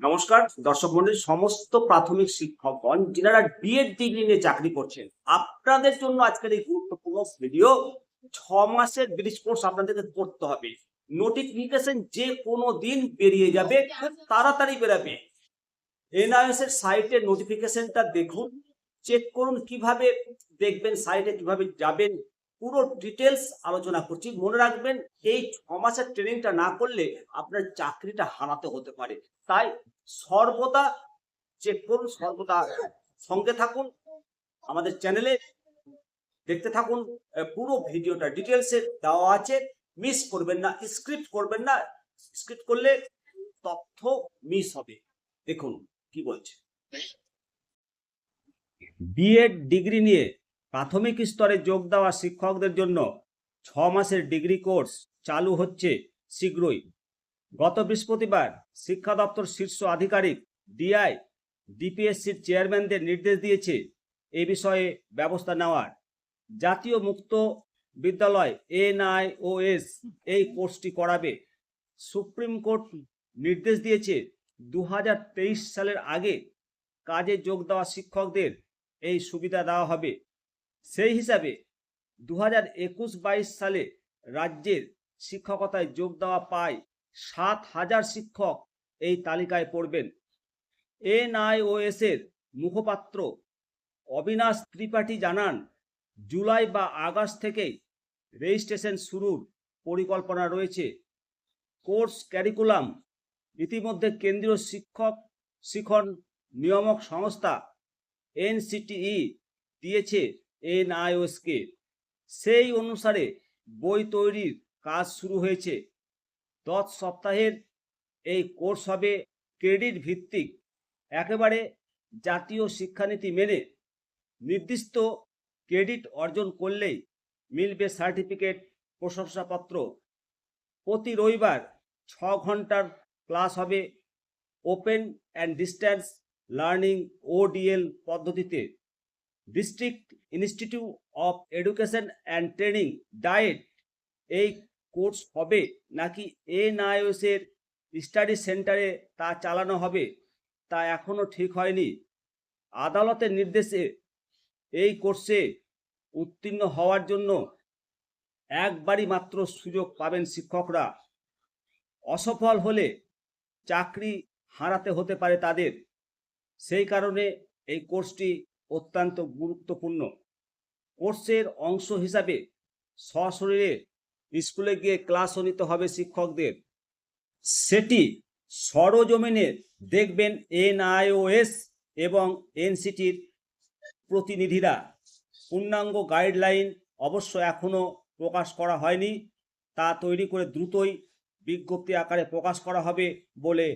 নমস্কার, দর্শক মন্ডলী, সমস্ত প্রাথমিক শিক্ষকগণ, যারা বিএড ডিগ্রি নিয়ে চাকরি করছেন, আপনাদের জন্য আজকের এই গুরুত্বপূর্ণ ভিডিও ছ মাসের ব্রিজ কোর্স আপনাদেরকে করতে হবে। নোটিফিকেশন যে কোনো দিন বেরিয়ে যাবে, খুব তাড়াতাড়ি বেরাবে। এনআইএস এর সাইটের নোটিফিকেশনটা দেখুন চেক করুন কীভাবে দেখবেন সাইটে কীভাবে যাবেন পুরো ডিটেলস আলোচনা করছি। মনে রাখবেন, এই ছ মাসের ট্রেনিংটা না করলে আপনার চাকরিটা হারাতে হতে পারে। তাই সর্বদা চেক করুন, সর্বদা সঙ্গে থাকুন। আমাদের চ্যানেলে দেখতে থাকুন পুরো ভিডিওটা ডিটেলসে দেওয়া আছে। মিস করবেন না স্ক্রিপ্ট করবেন না। স্ক্রিপ্ট করলে তথ্য মিস হবে। দেখুন, কি বলছে। বিএড ডিগ্রি নিয়ে প্রাথমিক স্তরে যোগ দেওয়া শিক্ষকদের জন্য ছ মাসের ডিগ্রি কোর্স চালু হচ্ছে শীঘ্রই। গত বৃহস্পতিবার শিক্ষা দপ্তর শীর্ষ আধিকারিক ডিআই ডিপিএসসির চেয়ারম্যানদের নির্দেশ দিয়েছে এ বিষয়ে ব্যবস্থা নেওয়ার। জাতীয় মুক্ত বিদ্যালয় এনআইওএস এই কোর্সটি করাবে। সুপ্রিম কোর্ট নির্দেশ দিয়েছে দু হাজার তেইশ সালের আগে কাজে যোগ দেওয়া শিক্ষকদের এই সুবিধা দেওয়া হবে। সেই হিসাবে দু হাজার একুশ বাইশ সালে রাজ্যের শিক্ষকতায় যোগ দেওয়া পায় সাত হাজার শিক্ষক এই তালিকায় পড়বেন। এনআইওএস এর মুখপাত্র অবিনাশ ত্রিপাঠী জানান, জুলাই বা আগস্ট থেকেই রেজিস্ট্রেশন শুরুর পরিকল্পনা রয়েছে। কোর্স ক্যারিকুলাম ইতিমধ্যে কেন্দ্রীয় শিক্ষক শিখন নিয়ামক সংস্থা এনসিটিই দিয়েছে। এনআইওএসকে। সেই অনুসারে বই তৈরির কাজ শুরু হয়েছে। দশ সপ্তাহের এই কোর্স হবে ক্রেডিট ভিত্তিক একেবারে জাতীয় শিক্ষানীতি মেনে নির্দিষ্ট ক্রেডিট অর্জন করলেই মিলবে সার্টিফিকেট, প্রশংসাপত্র। প্রতি রবিবার ছ ঘণ্টার ক্লাস হবে open and distance learning ODL পদ্ধতিতে। District institute of education and training DIET এই কোর্স হবে নাকি এনআইওস এর স্টাডি সেন্টারে তা চালানো হবে? তা এখনও ঠিক হয়নি। আদালতের নির্দেশে এই কোর্সে উত্তীর্ণ হওয়ার জন্য একবারই মাত্র সুযোগ পাবেন শিক্ষকরা। অসফল হলে চাকরি হারাতে হতে পারে তাদের। সেই কারণে এই কোর্সটি অত্যন্ত গুরুত্বপূর্ণ। কোর্সের অংশ হিসাবে সশরীরে স্কুলে গিয়ে ক্লাসও নিতে হবে শিক্ষকদের। সেটি সরজমিনে দেখবেন এনআইওএস এবং এনসিটির প্রতিনিধিরা। পূর্ণাঙ্গ গাইডলাইন অবশ্য এখনও প্রকাশ করা হয়নি। তা তৈরি করে দ্রুতই বিজ্ঞপ্তি আকারে প্রকাশ করা হবে বলে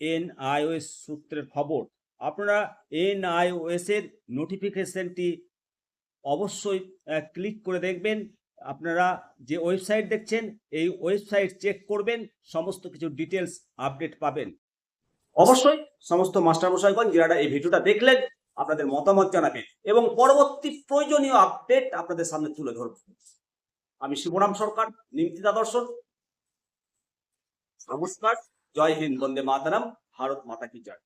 এনআইওএস সূত্রের খবর। আপনারা এনআইওএস এর নোটিফিকেশনটি অবশ্যই ক্লিক করে দেখবেন। আপনারা যে ওয়েবসাইট দেখছেন, এই ওয়েবসাইট চেক করবেন, সমস্ত কিছু ডিটেলস আপডেট পাবেন। অবশ্যই সমস্ত মাস্টারমশাইগণ যারা এই ভিডিওটা দেখলেন, আপনাদের মতামত জানাবেন এবং পরবর্তী প্রয়োজনীয় আপডেট আপনাদের সামনে তুলে ধরব। আমি শিবরাম সরকার নিমতিদা দর্শন। নমস্কার, জয় হিন্দ, বন্দে মাতারাম, ভারত মাতা কি জয়।